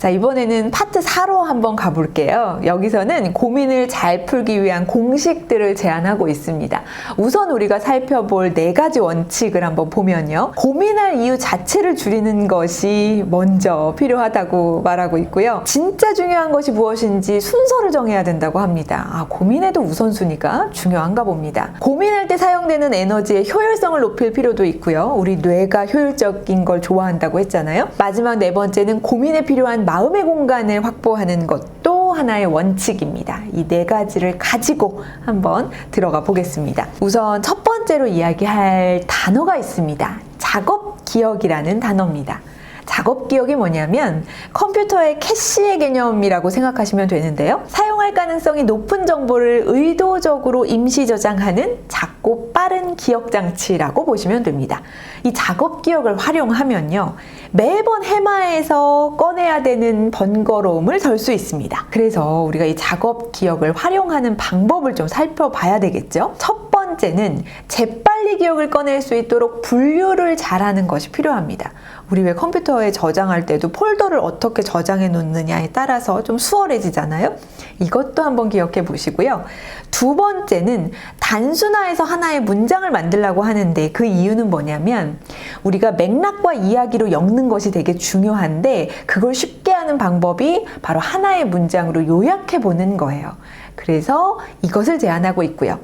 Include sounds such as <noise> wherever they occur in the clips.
자, 이번에는 파트 4로 한번 가볼게요. 여기서는 고민을 잘 풀기 위한 공식들을 제안하고 있습니다. 우선 우리가 살펴볼 네 가지 원칙을 한번 보면요. 고민할 이유 자체를 줄이는 것이 먼저 필요하다고 말하고 있고요. 진짜 중요한 것이 무엇인지 순서를 정해야 된다고 합니다. 아, 고민에도 우선순위가 중요한가 봅니다. 고민할 때 사용되는 에너지의 효율성을 높일 필요도 있고요. 우리 뇌가 효율적인 걸 좋아한다고 했잖아요. 마지막 네 번째는 고민에 필요한 마음의 공간을 확보하는 것도 하나의 원칙입니다. 이 네 가지를 가지고 한번 들어가 보겠습니다. 우선 첫 번째로 이야기할 단어가 있습니다. 작업 기억이라는 단어입니다. 작업 기억이 뭐냐면 컴퓨터의 캐시의 개념이라고 생각하시면 되는데요. 사용할 가능성이 높은 정보를 의도적으로 임시 저장하는 작고 빠른 기억 장치라고 보시면 됩니다. 이 작업 기억을 활용하면요. 매번 해마에서 꺼내야 되는 번거로움을 덜 수 있습니다. 그래서 우리가 이 작업 기억을 활용하는 방법을 좀 살펴봐야 되겠죠. 첫 번째는 재빨리 기억을 꺼낼 수 있도록 분류를 잘하는 것이 필요합니다. 우리 왜 컴퓨터 에 저장할 때도 폴더를 어떻게 저장해 놓느냐에 따라서 좀 수월해지잖아요. 이것도 한번 기억해 보시고요. 두 번째는 단순화해서 하나의 문장을 만들라고 하는데 그 이유는 뭐냐면 우리가 맥락과 이야기로 엮는 것이 되게 중요한데 그걸 쉽게 하는 방법이 바로 하나의 문장으로 요약해 보는 거예요. 그래서 이것을 제안하고 있고요.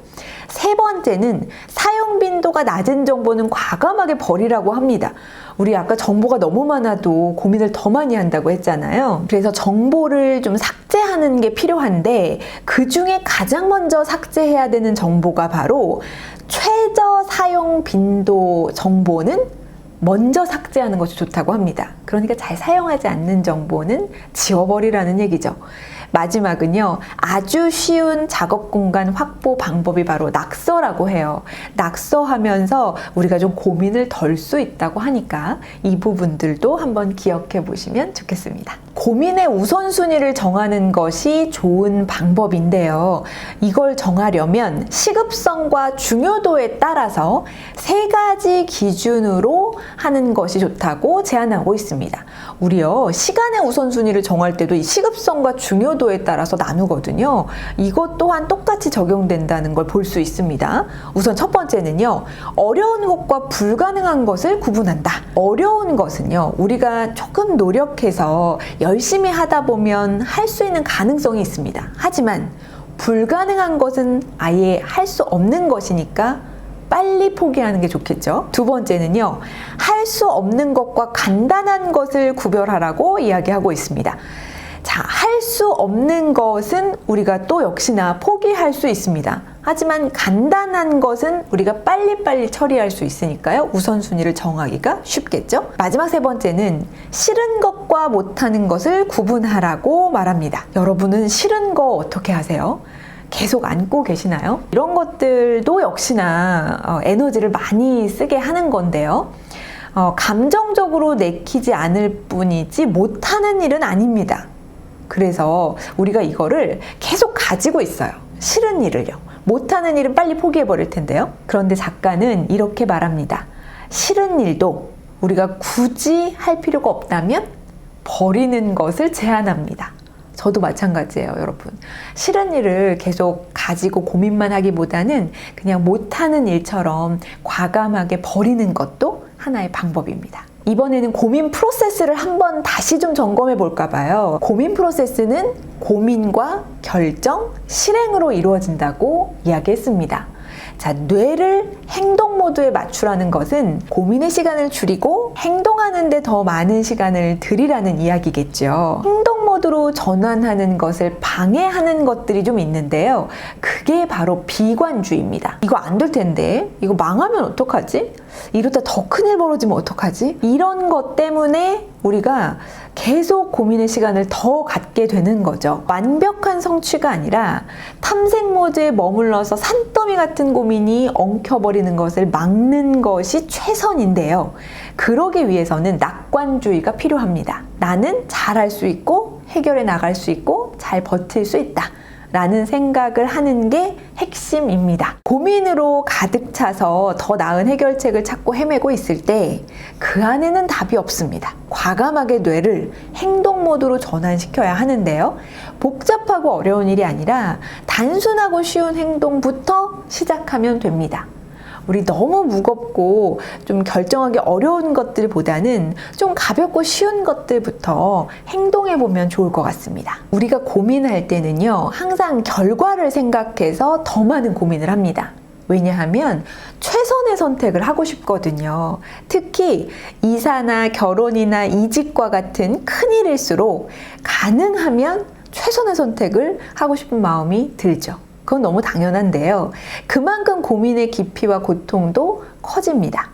세 번째는 사용 빈도가 낮은 정보는 과감하게 버리라고 합니다. 우리 아까 정보가 너무 많아도 고민을 더 많이 한다고 했잖아요. 그래서 정보를 좀 삭제하는 게 필요한데 그 중에 가장 먼저 삭제해야 되는 정보가 바로 최저 사용 빈도 정보는 먼저 삭제하는 것이 좋다고 합니다. 그러니까 잘 사용하지 않는 정보는 지워버리라는 얘기죠. 마지막은요, 아주 쉬운 작업 공간 확보 방법이 바로 낙서라고 해요. 낙서하면서 우리가 좀 고민을 덜 수 있다고 하니까 이 부분들도 한번 기억해 보시면 좋겠습니다. 고민의 우선순위를 정하는 것이 좋은 방법인데요. 이걸 정하려면 시급성과 중요도에 따라서 세 가지 기준으로 하는 것이 좋다고 제안하고 있습니다. 우리요, 시간의 우선순위를 정할 때도 이 시급성과 중요도 에 따라서 나누거든요. 이것 또한 똑같이 적용된다는 걸 볼 수 있습니다. 우선 첫 번째는요, 어려운 것과 불가능한 것을 구분한다. 어려운 것은요, 우리가 조금 노력해서 열심히 하다 보면 할 수 있는 가능성이 있습니다. 하지만 불가능한 것은 아예 할 수 없는 것이니까 빨리 포기하는 게 좋겠죠. 두 번째는요, 할 수 없는 것과 간단한 것을 구별하라고 이야기하고 있습니다. 자, 할 수 없는 것은 우리가 또 역시나 포기할 수 있습니다. 하지만 간단한 것은 우리가 빨리빨리 처리할 수 있으니까요. 우선순위를 정하기가 쉽겠죠. 마지막 세 번째는 싫은 것과 못하는 것을 구분하라고 말합니다. 여러분은 싫은 거 어떻게 하세요? 계속 안고 계시나요? 이런 것들도 역시나 어, 에너지를 많이 쓰게 하는 건데요. 어, 감정적으로 내키지 않을 뿐이지 못하는 일은 아닙니다. 그래서 우리가 이거를 계속 가지고 있어요. 싫은 일을요. 못하는 일은 빨리 포기해 버릴 텐데요. 그런데 작가는 이렇게 말합니다. 싫은 일도 우리가 굳이 할 필요가 없다면 버리는 것을 제안합니다. 저도 마찬가지예요, 여러분. 싫은 일을 계속 가지고 고민만 하기보다는 그냥 못하는 일처럼 과감하게 버리는 것도 하나의 방법입니다. 이번에는 고민 프로세스를 한번 다시 좀 점검해 볼까 봐요. 고민 프로세스는 고민과 결정, 실행으로 이루어진다고 이야기했습니다. 자, 뇌를 행동 모드에 맞추라는 것은 고민의 시간을 줄이고 행동하는데 더 많은 시간을 들이라는 이야기겠죠. 행동 모드로 전환하는 것을 방해하는 것들이 좀 있는데요. 그게 바로 비관주의입니다. 이거 안 될 텐데, 이거 망하면 어떡하지? 이러다 더 큰일 벌어지면 어떡하지? 이런 것 때문에 우리가 계속 고민의 시간을 더 갖게 되는 거죠. 완벽한 성취가 아니라 탐색 모드에 머물러서 산더미 같은 고민이 엉켜버리는 것을 막는 것이 최선인데요. 그러기 위해서는 낙관주의가 필요합니다. 나는 잘할 수 있고 해결해 나갈 수 있고 잘 버틸 수 있다. 라는 생각을 하는 게 핵심입니다. 고민으로 가득 차서 더 나은 해결책을 찾고 헤매고 있을 때 그 안에는 답이 없습니다. 과감하게 뇌를 행동 모드로 전환시켜야 하는데요. 복잡하고 어려운 일이 아니라 단순하고 쉬운 행동부터 시작하면 됩니다. 우리 너무 무겁고 좀 결정하기 어려운 것들보다는 좀 가볍고 쉬운 것들부터 행동해 보면 좋을 것 같습니다. 우리가 고민할 때는요, 항상 결과를 생각해서 더 많은 고민을 합니다. 왜냐하면 최선의 선택을 하고 싶거든요. 특히 이사나 결혼이나 이직과 같은 큰 일일수록 가능하면 최선의 선택을 하고 싶은 마음이 들죠. 그건 너무 당연한데요. 그만큼 고민의 깊이와 고통도 커집니다.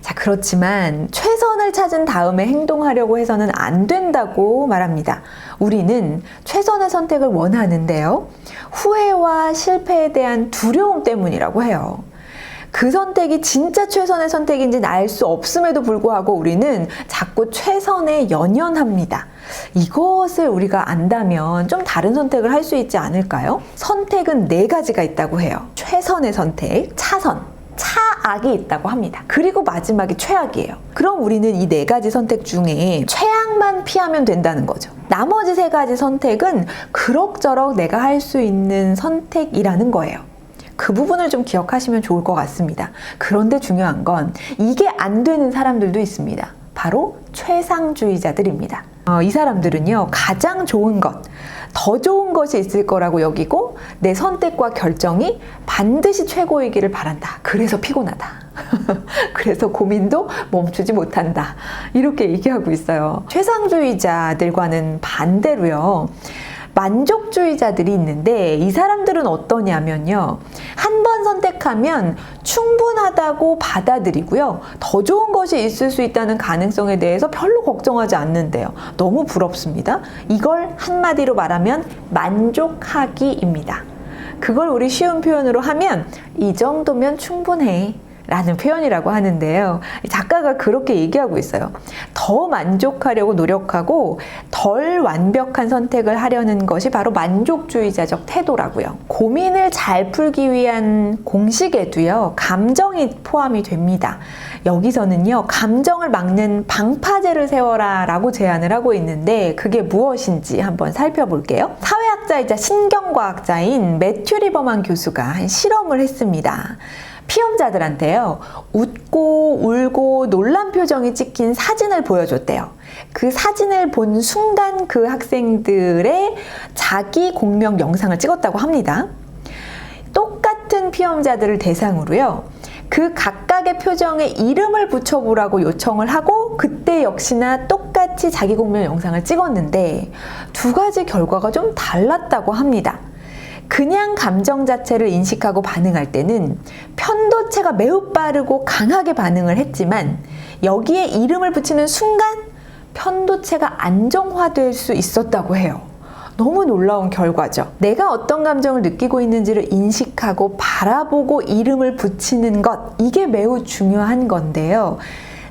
자, 그렇지만 최선을 찾은 다음에 행동하려고 해서는 안 된다고 말합니다. 우리는 최선의 선택을 원하는데요. 후회와 실패에 대한 두려움 때문이라고 해요. 그 선택이 진짜 최선의 선택인지는 알 수 없음에도 불구하고 우리는 자꾸 최선에 연연합니다. 이것을 우리가 안다면 좀 다른 선택을 할 수 있지 않을까요? 선택은 네 가지가 있다고 해요. 최선의 선택, 차선, 차악이 있다고 합니다. 그리고 마지막이 최악이에요. 그럼 우리는 이 네 가지 선택 중에 최악만 피하면 된다는 거죠. 나머지 세 가지 선택은 그럭저럭 내가 할 수 있는 선택이라는 거예요. 그 부분을 좀 기억하시면 좋을 것 같습니다. 그런데 중요한 건 이게 안 되는 사람들도 있습니다. 바로 최상주의자들입니다. 어, 이 사람들은요, 가장 좋은 것, 더 좋은 것이 있을 거라고 여기고 내 선택과 결정이 반드시 최고이기를 바란다. 그래서 피곤하다. <laughs> 그래서 고민도 멈추지 못한다. 이렇게 얘기하고 있어요. 최상주의자들과는 반대로요. 만족주의자들이 있는데 이 사람들은 어떠냐면요. 한 번 선택하면 충분하다고 받아들이고요. 더 좋은 것이 있을 수 있다는 가능성에 대해서 별로 걱정하지 않는데요. 너무 부럽습니다. 이걸 한마디로 말하면 만족하기입니다. 그걸 우리 쉬운 표현으로 하면 이 정도면 충분해. 라는 표현이라고 하는데요. 작가가 그렇게 얘기하고 있어요. 더 만족하려고 노력하고 덜 완벽한 선택을 하려는 것이 바로 만족주의자적 태도라고요. 고민을 잘 풀기 위한 공식에도요, 감정이 포함이 됩니다. 여기서는요, 감정을 막는 방파제를 세워라 라고 제안을 하고 있는데, 그게 무엇인지 한번 살펴볼게요. 사회학자이자 신경과학자인 매튜 리버만 교수가 한 실험을 했습니다. 피험자들한테요, 웃고 울고 놀란 표정이 찍힌 사진을 보여줬대요. 그 사진을 본 순간 그 학생들의 자기 공명 영상을 찍었다고 합니다. 똑같은 피험자들을 대상으로요, 그 각각의 표정에 이름을 붙여보라고 요청을 하고 그때 역시나 똑같이 자기 공명 영상을 찍었는데 두 가지 결과가 좀 달랐다고 합니다. 그냥 감정 자체를 인식하고 반응할 때는 편도체가 매우 빠르고 강하게 반응을 했지만 여기에 이름을 붙이는 순간 편도체가 안정화될 수 있었다고 해요. 너무 놀라운 결과죠. 내가 어떤 감정을 느끼고 있는지를 인식하고 바라보고 이름을 붙이는 것, 이게 매우 중요한 건데요.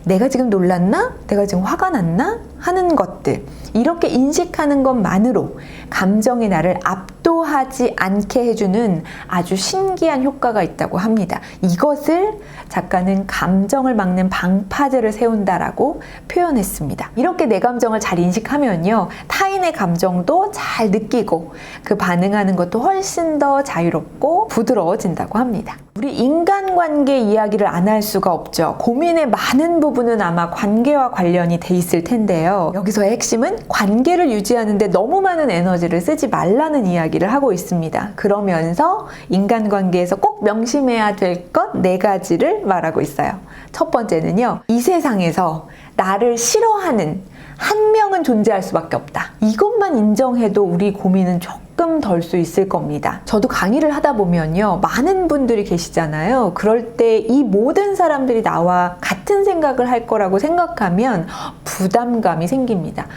내가 지금 놀랐나? 내가 지금 화가 났나? 하는 것들. 이렇게 인식하는 것만으로 감정이 나를 압도하지 않게 해주는 아주 신기한 효과가 있다고 합니다. 이것을 작가는 감정을 막는 방파제를 세운다라고 표현했습니다. 이렇게 내 감정을 잘 인식하면요. 타인의 감정도 잘 느끼고 그 반응하는 것도 훨씬 더 자유롭고 부드러워진다고 합니다. 우리 인간관계 이야기를 안 할 수가 없죠. 고민의 많은 부분은 아마 관계와 관련이 돼 있을 텐데요. 여기서의 핵심은 관계를 유지하는데 너무 많은 에너지를 쓰지 말라는 이야기를 하고 있습니다. 그러면서 인간관계에서 꼭 명심해야 될 것 네 가지를 말하고 있어요. 첫 번째는요. 이 세상에서 나를 싫어하는 한 명은 존재할 수밖에 없다. 이것만 인정해도 우리 고민은 조금 덜 수 있을 겁니다. 저도 강의를 하다 보면요. 많은 분들이 계시잖아요. 그럴 때 이 모든 사람들이 나와 같은 생각을 할 거라고 생각하면 부담감이 생깁니다.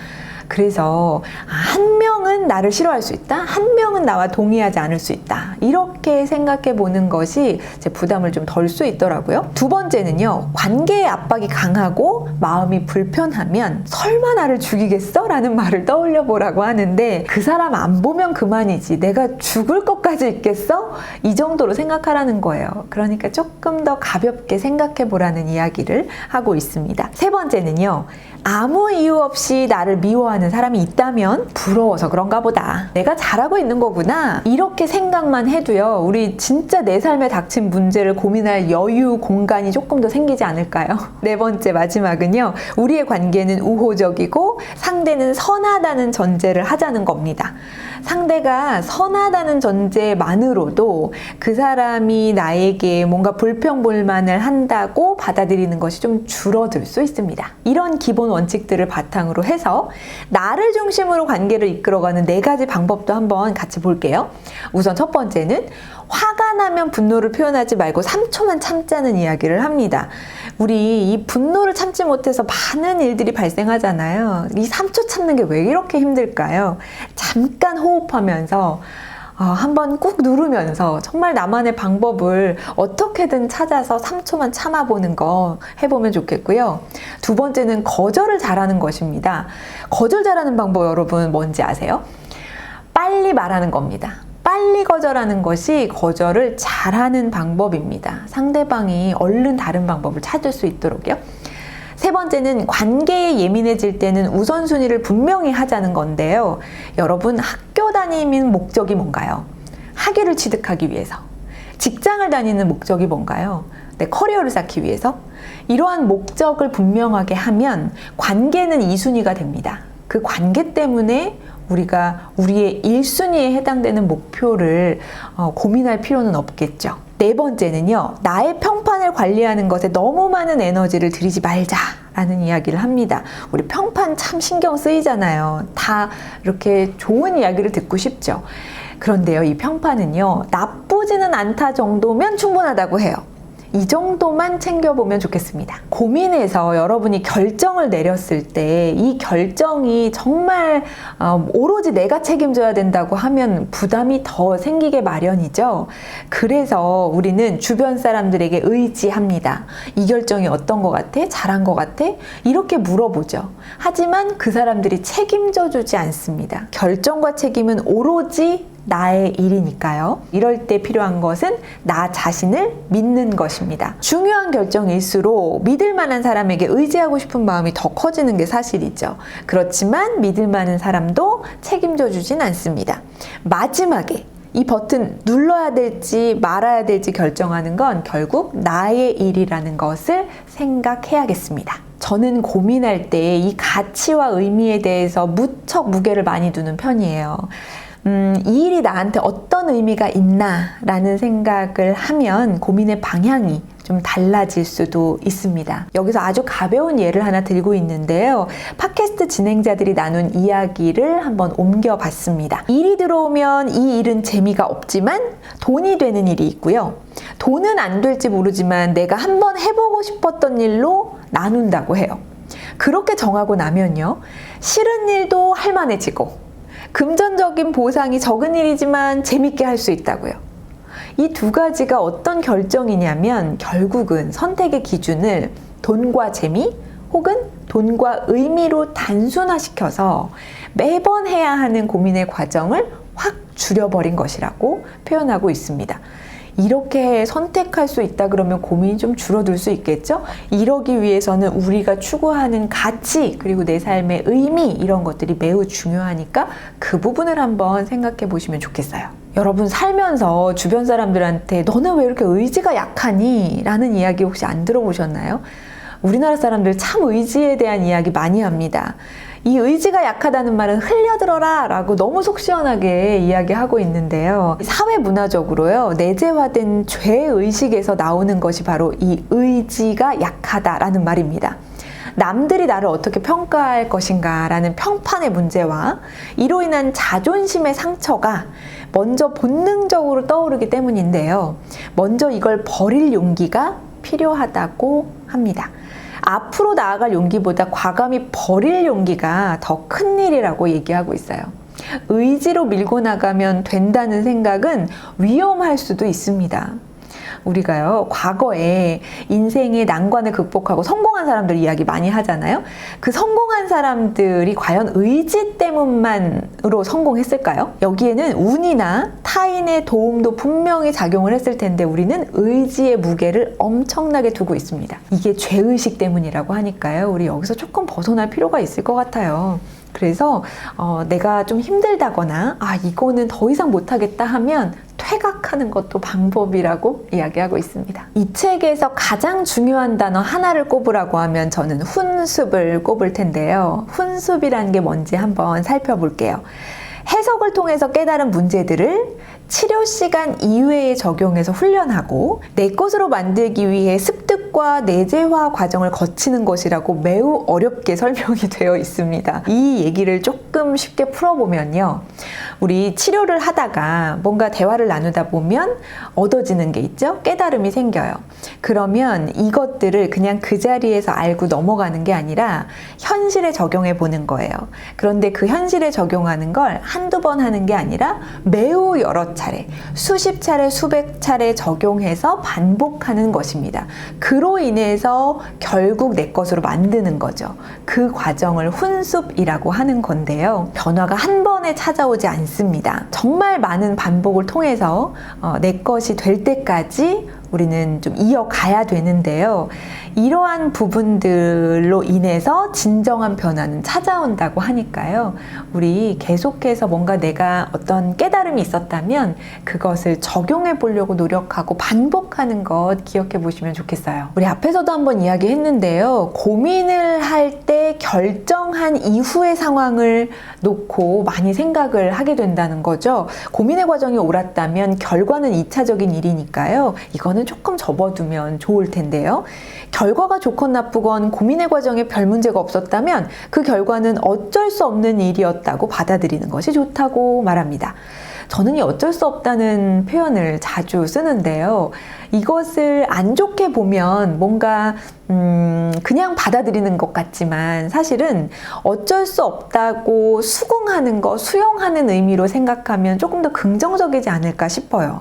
그래서 한 명은 나를 싫어할 수 있다. 한 명은 나와 동의하지 않을 수 있다. 이렇게 생각해 보는 것이 제 부담을 좀 덜 수 있더라고요. 두 번째는요. 관계의 압박이 강하고 마음이 불편하면 설마 나를 죽이겠어? 라는 말을 떠올려 보라고 하는데 그 사람 안 보면 그만이지. 내가 죽을 것까지 있겠어? 이 정도로 생각하라는 거예요. 그러니까 조금 더 가볍게 생각해 보라는 이야기를 하고 있습니다. 세 번째는요. 아무 이유 없이 나를 미워하는 사람이 있다면 부러워서 그런가 보다. 내가 잘하고 있는 거구나. 이렇게 생각만 해도요. 우리 진짜 내 삶에 닥친 문제를 고민할 여유, 공간이 조금 더 생기지 않을까요? <laughs> 네 번째 마지막은요. 우리의 관계는 우호적이고 상대는 선하다는 전제를 하자는 겁니다. 상대가 선하다는 전제만으로도 그 사람이 나에게 뭔가 불평불만을 한다고 받아들이는 것이 좀 줄어들 수 있습니다. 이런 기본 원칙들을 바탕으로 해서 나를 중심으로 관계를 이끌어가는 네 가지 방법도 한번 같이 볼게요. 우선 첫 번째는 화가 나면 분노를 표현하지 말고 3초만 참자는 이야기를 합니다. 우리 이 분노를 참지 못해서 많은 일들이 발생하잖아요. 이 3초 참는 게 왜 이렇게 힘들까요? 잠깐 호흡하면서 어, 한번 꾹 누르면서 정말 나만의 방법을 어떻게든 찾아서 3초만 참아보는 거 해보면 좋겠고요. 두 번째는 거절을 잘하는 것입니다. 거절 잘하는 방법 여러분 뭔지 아세요? 빨리 말하는 겁니다. 빨리 거절하는 것이 거절을 잘하는 방법입니다. 상대방이 얼른 다른 방법을 찾을 수 있도록요. 세 번째는 관계에 예민해질 때는 우선순위를 분명히 하자는 건데요. 여러분 학교 다니는 목적이 뭔가요? 학위를 취득하기 위해서. 직장을 다니는 목적이 뭔가요? 내 커리어를 쌓기 위해서. 이러한 목적을 분명하게 하면 관계는 2순위가 됩니다. 그 관계 때문에 우리가 우리의 1순위에 해당되는 목표를 어, 고민할 필요는 없겠죠. 네 번째는요, 나의 평판을 관리하는 것에 너무 많은 에너지를 들이지 말자 라는 이야기를 합니다. 우리 평판 참 신경 쓰이잖아요. 다 이렇게 좋은 이야기를 듣고 싶죠. 그런데요, 이 평판은요, 나쁘지는 않다 정도면 충분하다고 해요. 이 정도만 챙겨보면 좋겠습니다. 고민해서 여러분이 결정을 내렸을 때 이 결정이 정말 어, 오로지 내가 책임져야 된다고 하면 부담이 더 생기게 마련이죠. 그래서 우리는 주변 사람들에게 의지합니다. 이 결정이 어떤 것 같아? 잘한 것 같아? 이렇게 물어보죠. 하지만 그 사람들이 책임져 주지 않습니다. 결정과 책임은 오로지 나의 일이니까요. 이럴 때 필요한 것은 나 자신을 믿는 것입니다. 중요한 결정일수록 믿을 만한 사람에게 의지하고 싶은 마음이 더 커지는 게 사실이죠. 그렇지만 믿을 만한 사람도 책임져 주진 않습니다. 마지막에 이 버튼 눌러야 될지 말아야 될지 결정하는 건 결국 나의 일이라는 것을 생각해야겠습니다. 저는 고민할 때 이 가치와 의미에 대해서 무척 무게를 많이 두는 편이에요. 음, 이 일이 나한테 어떤 의미가 있나라는 생각을 하면 고민의 방향이 좀 달라질 수도 있습니다. 여기서 아주 가벼운 예를 하나 들고 있는데요. 팟캐스트 진행자들이 나눈 이야기를 한번 옮겨봤습니다. 일이 들어오면 이 일은 재미가 없지만 돈이 되는 일이 있고요. 돈은 안 될지 모르지만 내가 한번 해보고 싶었던 일로 나눈다고 해요. 그렇게 정하고 나면요. 싫은 일도 할만해지고 금전적인 보상이 적은 일이지만 재밌게 할 수 있다고요. 이 두 가지가 어떤 결정이냐면 결국은 선택의 기준을 돈과 재미 혹은 돈과 의미로 단순화시켜서 매번 해야 하는 고민의 과정을 확 줄여버린 것이라고 표현하고 있습니다. 이렇게 선택할 수 있다 그러면 고민이 좀 줄어들 수 있겠죠? 이러기 위해서는 우리가 추구하는 가치 그리고 내 삶의 의미 이런 것들이 매우 중요하니까 그 부분을 한번 생각해 보시면 좋겠어요. 여러분 살면서 주변 사람들한테 너는 왜 이렇게 의지가 약하니? 라는 이야기 혹시 안 들어보셨나요? 우리나라 사람들 참 의지에 대한 이야기 많이 합니다. 이 의지가 약하다는 말은 흘려들어라 라고 너무 속 시원하게 이야기하고 있는데요. 사회 문화적으로요, 내재화된 죄의식에서 나오는 것이 바로 이 의지가 약하다라는 말입니다. 남들이 나를 어떻게 평가할 것인가 라는 평판의 문제와 이로 인한 자존심의 상처가 먼저 본능적으로 떠오르기 때문인데요. 먼저 이걸 버릴 용기가 필요하다고 합니다. 앞으로 나아갈 용기보다 과감히 버릴 용기가 더 큰 일이라고 얘기하고 있어요. 의지로 밀고 나가면 된다는 생각은 위험할 수도 있습니다. 우리가요, 과거에 인생의 난관을 극복하고 성공한 사람들 이야기 많이 하잖아요. 그 성공한 사람들이 과연 의지 때문만으로 성공했을까요? 여기에는 운이나 타인의 도움도 분명히 작용을 했을 텐데 우리는 의지의 무게를 엄청나게 두고 있습니다. 이게 죄의식 때문이라고 하니까요. 우리 여기서 조금 벗어날 필요가 있을 것 같아요. 그래서 어, 내가 좀 힘들다거나 아 이거는 더 이상 못하겠다 하면 퇴각하는 것도 방법이라고 이야기하고 있습니다. 이 책에서 가장 중요한 단어 하나를 꼽으라고 하면 저는 훈습을 꼽을 텐데요. 훈습이라는 게 뭔지 한번 살펴볼게요. 해석을 통해서 깨달은 문제들을 치료 시간 이외에 적용해서 훈련하고 내 것으로 만들기 위해 습득과 내재화 과정을 거치는 것이라고 매우 어렵게 설명이 <laughs> 되어 있습니다. 이 얘기를 조금 쉽게 풀어보면요. 우리 치료를 하다가 뭔가 대화를 나누다 보면 얻어지는 게 있죠? 깨달음이 생겨요. 그러면 이것들을 그냥 그 자리에서 알고 넘어가는 게 아니라 현실에 적용해 보는 거예요. 그런데 그 현실에 적용하는 걸 한두 번 하는 게 아니라 매우 여러 차례, 수십 차례, 수백 차례 적용해서 반복하는 것입니다. 그로 인해서 결국 내 것으로 만드는 거죠. 그 과정을 훈습이라고 하는 건데요. 변화가 한 번에 찾아오지 않습니다. 정말 많은 반복을 통해서 어, 내 것이 될 때까지 우리는 좀 이어가야 되는데요. 이러한 부분들로 인해서 진정한 변화는 찾아온다고 하니까요. 우리 계속해서 뭔가 내가 어떤 깨달음이 있었다면 그것을 적용해 보려고 노력하고 반복하는 것 기억해 보시면 좋겠어요. 우리 앞에서도 한번 이야기했는데요. 고민을 할 때 결정한 이후의 상황을 놓고 많이 생각을 하게 된다는 거죠. 고민의 과정이 옳았다면 결과는 2차적인 일이니까요. 이거는 조금 접어두면 좋을 텐데요. 결과가 좋건 나쁘건 고민의 과정에 별 문제가 없었다면 그 결과는 어쩔 수 없는 일이었다고 받아들이는 것이 좋다고 말합니다. 저는 이 어쩔 수 없다는 표현을 자주 쓰는데요. 이것을 안 좋게 보면 뭔가, 음, 그냥 받아들이는 것 같지만 사실은 어쩔 수 없다고 수긍하는 것, 수용하는 의미로 생각하면 조금 더 긍정적이지 않을까 싶어요.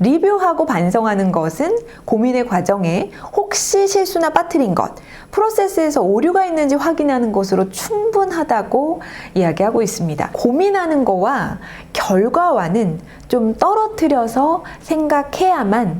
리뷰하고 반성하는 것은 고민의 과정에 혹시 실수나 빠뜨린 것, 프로세스에서 오류가 있는지 확인하는 것으로 충분하다고 이야기하고 있습니다. 고민하는 거와 결과와는 좀 떨어뜨려서 생각해야만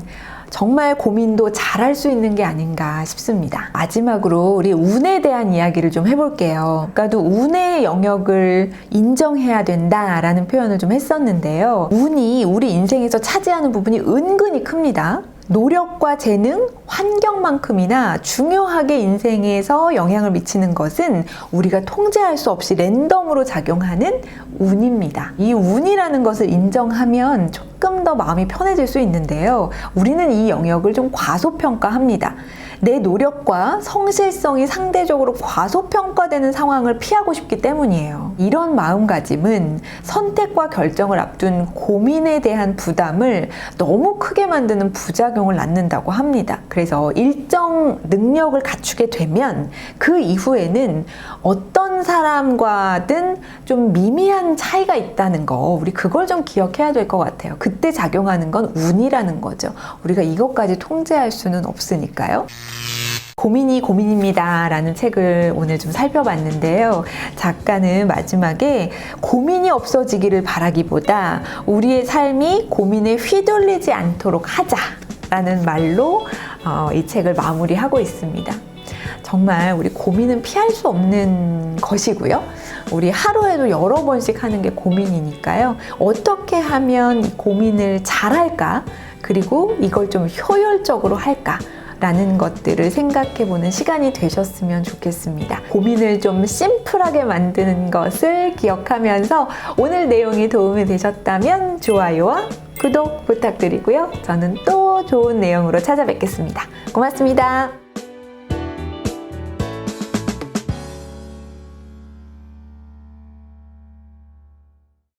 정말 고민도 잘할 수 있는 게 아닌가 싶습니다. 마지막으로 우리 운에 대한 이야기를 좀 해볼게요. 아까도 운의 영역을 인정해야 된다라는 표현을 좀 했었는데요. 운이 우리 인생에서 차지하는 부분이 은근히 큽니다. 노력과 재능, 환경만큼이나 중요하게 인생에서 영향을 미치는 것은 우리가 통제할 수 없이 랜덤으로 작용하는 운입니다. 이 운이라는 것을 인정하면 조금 더 마음이 편해질 수 있는데요. 우리는 이 영역을 좀 과소평가합니다. 내 노력과 성실성이 상대적으로 과소평가되는 상황을 피하고 싶기 때문이에요. 이런 마음가짐은 선택과 결정을 앞둔 고민에 대한 부담을 너무 크게 만드는 부작용을 낳는다고 합니다. 그래서 일정 능력을 갖추게 되면 그 이후에는 어떤 사람과든 좀 미미한 차이가 있다는 거, 우리 그걸 좀 기억해야 될 것 같아요. 그때 작용하는 건 운이라는 거죠. 우리가 이것까지 통제할 수는 없으니까요. 고민이 고민입니다. 라는 책을 오늘 좀 살펴봤는데요. 작가는 마지막에 고민이 없어지기를 바라기보다 우리의 삶이 고민에 휘둘리지 않도록 하자. 라는 말로 어, 이 책을 마무리하고 있습니다. 정말 우리 고민은 피할 수 없는 것이고요. 우리 하루에도 여러 번씩 하는 게 고민이니까요. 어떻게 하면 이 고민을 잘 할까? 그리고 이걸 좀 효율적으로 할까? 라는 것들을 생각해 보는 시간이 되셨으면 좋겠습니다. 고민을 좀 심플하게 만드는 것을 기억하면서 오늘 내용이 도움이 되셨다면 좋아요와 구독 부탁드리고요. 저는 또 좋은 내용으로 찾아뵙겠습니다. 고맙습니다.